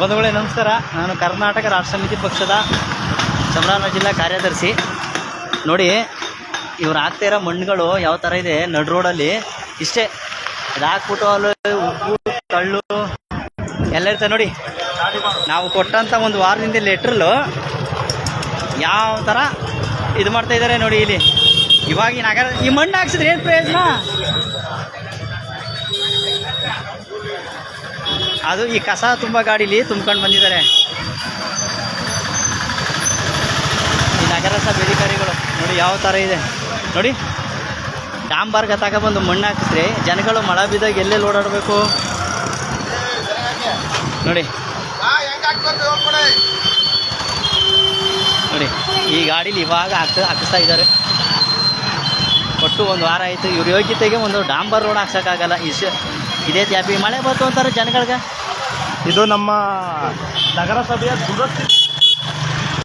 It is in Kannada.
ಬಂಧುಗಳೇ, ನಮಸ್ಕಾರ. ನಾನು ಕರ್ನಾಟಕ ರಾಷ್ಟ್ರ ಸಮಿತಿ ಪಕ್ಷದ ಚಾಮರಾಜನಗರ ಜಿಲ್ಲಾ ಕಾರ್ಯದರ್ಶಿ. ನೋಡಿ, ಇವ್ರು ಹಾಕ್ತಾ ಇರೋ ಮಣ್ಣುಗಳು ಯಾವ ಥರ ಇದೆ, ನಡು ರೋಡಲ್ಲಿ ಇಷ್ಟೇ. ಇದಾಕ್ಬಿಟ್ಟು ಅಲ್ಲಿ ಉಪ್ಪು, ಕಳ್ಳು ಎಲ್ಲ ಇರ್ತದೆ ನೋಡಿ. ನಾವು ಕೊಟ್ಟಂಥ ಒಂದು ವಾರದಿಂದ ಲೆಟ್ರಲ್ಲು ಯಾವ ಥರ ಇದು ಮಾಡ್ತಾ ಇದ್ದಾರೆ ನೋಡಿ ಇಲ್ಲಿ. ಇವಾಗ ಈ ನಗರ ಈ ಮಣ್ಣು ಹಾಕ್ಸಿದ್ರೆ ಏನು ಪ್ರಯೋಜನ? ಅದು ಈ ಕಸ ತುಂಬ ಗಾಡೀಲಿ ತುಂಬ್ಕೊಂಡು ಬಂದಿದ್ದಾರೆ. ಈ ನಗರಸಭೆ ಅಧಿಕಾರಿಗಳು ನೋಡಿ ಯಾವ ಥರ ಇದೆ. ನೋಡಿ ಡಾಂಬಾರ್ಗ ತಗೊಬಂದು ಮಣ್ಣು ಹಾಕಿದ್ರೆ ಜನಗಳು ಮಳೆ ಬಿದ್ದಾಗ ಎಲ್ಲೆಲ್ಲಿ ಓಡಾಡಬೇಕು? ನೋಡಿ. ನೋಡಿ, ಈ ಗಾಡೀಲಿ ಇವಾಗ ಹಾಕ್ ಹಾಕಿಸ್ತಾ ಇದ್ದಾರೆ. ಒಟ್ಟು ಒಂದು ವಾರ ಆಯಿತು. ಇವ್ರ ಯೋಗ್ಯತೆಗೆ ಒಂದು ಡಾಂಬರ್ ರೋಡ್ ಹಾಕ್ಸೋಕ್ಕಾಗಲ್ಲ. ಇಸ್ ಇದೇ ತ್ಯಾಪಿ ಮಳೆ ಬಂತು ಅಂತಾರೆ ಜನಗಳಿಗೆ. ಇದು ನಮ್ಮ ನಗರಸಭೆಯ ದುರಸ್ತಿ